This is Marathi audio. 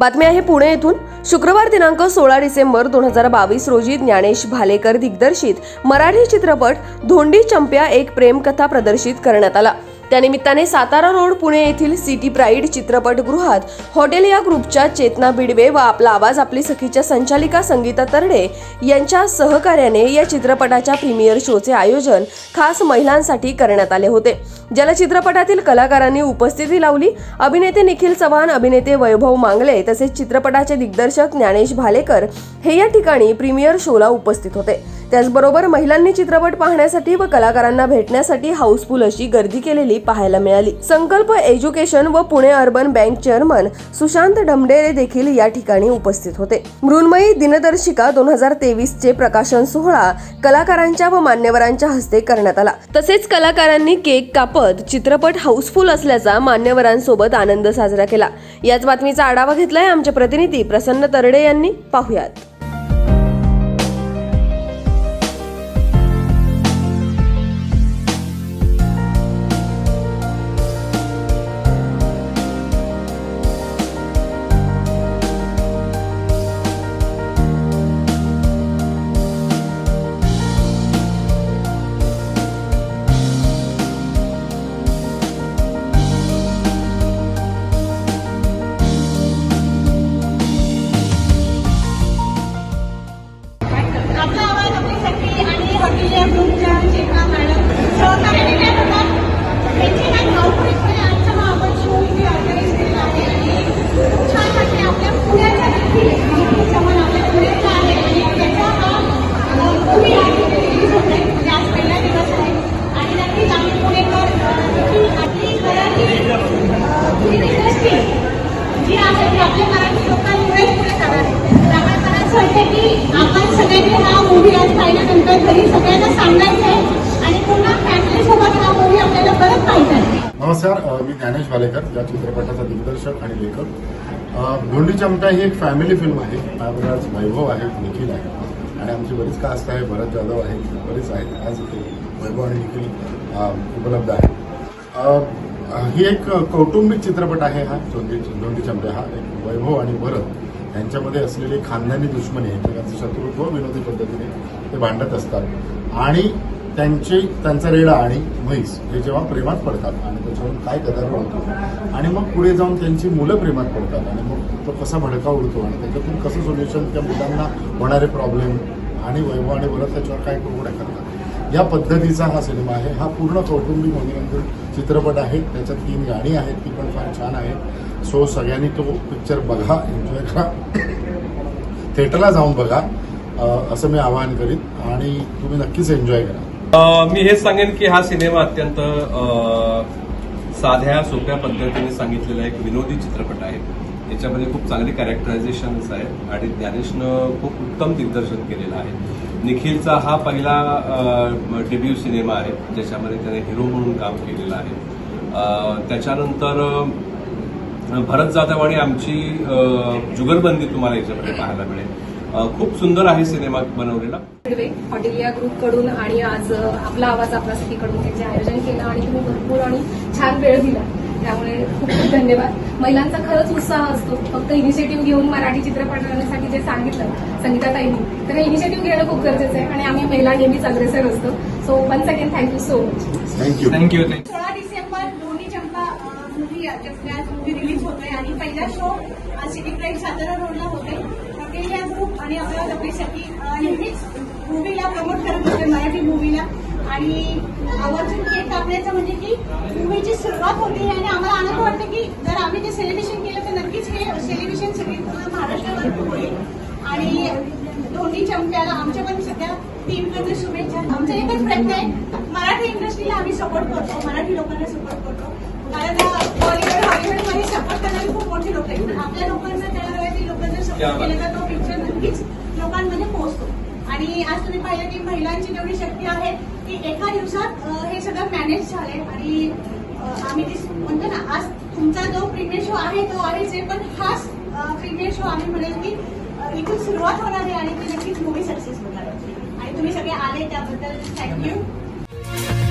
बातमी आहे पुणे येथून. शुक्रवार दिनांक सोळा डिसेंबर दोन हजार बावीस रोजी ज्ञानेश भालेकर दिग्दर्शित मराठी चित्रपट धोंडी चंप्या एक प्रेमकथा प्रदर्शित करण्यात आला. त्यानिमित्ताने सातारा रोड पुणे येथील सिटी प्राईड चित्रपटगृहात हॉटेल या ग्रुपच्या चेतना बिडवे व आपला आवाज आपली सखीच्या संचालिका संगीता तरडे यांच्या सहकार्याने या चित्रपटाच्या प्रीमियर शोचे आयोजन खास महिलांसाठी करण्यात आले होते. ज्याला चित्रपटातील कलाकारांनी उपस्थिती लावली अभिनेते निखिल चव्हाण अभिनेते वैभव मांगले तसेच चित्रपटाचे दिग्दर्शक ज्ञानेश भालेकर हे या ठिकाणी प्रीमियर शोला उपस्थित होते. त्याचबरोबर महिलांनी चित्रपट पाहण्यासाठी व कलाकारांना भेटण्यासाठी हाऊसफुल अशी गर्दी केलेली पाहायला मिळाली. संकल्प एज्युकेशन व Pune urban bank chairman Sushant Dhamdere देखील या ठिकाणी उपस्थित होते. मृण्मयी दिनदर्शिका दोन हजार तेवीस चे प्रकाशन सोहळा कलाकारांच्या व मान्यवरांच्या हस्ते करण्यात आला. तसेच कलाकारांनी केक कापत चित्रपट हाऊसफुल असल्याचा मान्यवरांसोबत आनंद साजरा केला. याच बातमीचा आढावा घेतलाय आमचे प्रतिनिधी प्रसन्न तरडे यांनी. पाहुयात. मला की आपण सगळ्यांनी हा मूवी आज पाहिल्यानंतर घरी सगळ्यांना सांगायचं आहे आणि पुन्हा फॅमिली सोबत हा मूवी आपल्याला परत पाहिजे नमस्कार मी ज्ञानेश भालेकर या चित्रपटाचा दिग्दर्शक आणि लेखक. गोंडी चमटा ही एक फॅमिली फिल्म आहे. त्यामध्ये वैभव आहे निखिल आहे. आणि आमची बरीच कास्ट आहे भरत जाधव आहे बरीच आहेत. आज इथे वैभव आणि निखिल उपलब्ध आहे ही एक कौटुंबिक चित्रपट आहे हा धोंडी धोंडी चमटा हा. एक वैभव आणि भरत. यांच्यामध्ये असलेली खानदानी दुश्मनी एकमेकांचं शत्रुत्व विनोदी पद्धतीने ते भांडत असतात. आणि त्यांची त्यांचा रेडा आणि म्हैस हे जेव्हा प्रेमात पडतात आणि त्याच्यावरून काय गदारोळ होतो. आणि मग पुढे जाऊन त्यांची मुलं प्रेमात पडतात आणि मग तो कसा भडका उडतो आणि त्याच्यातून कसं सोल्युशन त्या मुलांना होणारे प्रॉब्लेम आणि वैभव आणि वरत त्याच्यावर काय कुरगुड्या करतात. या पद्धतीचा हा सिनेमा आहे. हा पूर्ण कौटुंबिक मनोरंजन चित्रपट आहे. त्याच्यात तीन गाणी आहेत ती पण फार छान आहेत. सो सगळ्यांनी तो पिक्चर बघा एन्जॉय करा. थिएटरला जाऊन बघा असं मी आवाहन करीन आणि तुम्ही नक्कीच एन्जॉय करा. मी हे सांगेन की हा सिनेमा अत्यंत साध्या सोप्या पद्धतीने सांगितलेला एक विनोदी चित्रपट आहे. याच्यामध्ये खूप चांगली कॅरेक्टरायझेशन्स आहेत आणि ज्ञानेशनं खूप उत्तम दिग्दर्शन केलेलं आहे. निखिलचा हा पहिला डेब्यू सिनेमा आहे ज्याच्यामध्ये त्याने हिरो म्हणून काम केलेलं आहे. त्याच्यानंतर भरत जाधव आणि आमची जुगलबंदी तुम्हाला याच्यामध्ये पाहायला मिळेल. खूप सुंदर आहे सिनेमा बनवलेला. रेल्वे हॉटेलिया ग्रुपकडून आणि आज आपला आवाज आपला सखीकडून त्याचे आयोजन केलं आणि तुम्ही भरपूर आणि छान वेळ दिला. त्यामुळे खूप खूप धन्यवाद. महिलांचा खरंच उत्साह असतो. फक्त इनिशिएटिव्ह घेऊन मराठी चित्रपट बनवण्यासाठी जे सांगितलं संगीताताईंनी तर हे इनिशिएटिव्ह घेणं खूप गरजेचं आहे आणि आम्ही महिला नेहमीच अग्रेसर असतो. So once again thank you so much thank you thank you सोळा डिसेंबर दोन्ही चंपा मूवी आज मूवी रिलीज होतोय. आणि पहिला शो सिटी प्राईड सातारा रोडला होते हॉटेल या ग्रुप आणि आपल्या लपडीसाठी नेहमीच मूवीला प्रमोट करत होते मराठी मूवीला आणि आवर्जून केक कापण्याचं म्हणजे की मूवीची सुरुवात होती आणि आम्हाला आनंद वाटतं की जर आम्ही ते सेलिब्रेशन केलं तर नक्कीच हे सेलिब्रेशन सगळी पूर्ण महाराष्ट्रावर होईल. आणि दोन्ही चमक्याला आमच्या पण सध्या टीमकडे शुभेच्छा. आमचा एकच प्रयत्न आहे मराठी इंडस्ट्रीला आम्ही सपोर्ट करतो मराठी लोकांना सपोर्ट करतो. कारण बॉलिवूड सपोर्ट करणारी खूप मोठी लोक आहेत. आपल्या लोकांना त्या रवायती लोकांना सपोर्ट केलं तर तो पिक्चर नक्कीच लोकांमध्ये पोहोचतो. आणि आज तुम्ही पाहिलं की महिलांची तेवढी शक्ती आहे की एका दिवसात हे सगळं मॅनेज झाले आणि आम्ही ते म्हणतो ना आज तुमचा जो प्रीमियर शो आहे तो आहे पण हाच प्रीमियर शो आम्ही म्हणेल की इथून सुरुवात होणार आहे आणि ती नक्कीच मूवी सक्सेस होणार आणि तुम्ही सगळे आले त्याबद्दल थँक्यू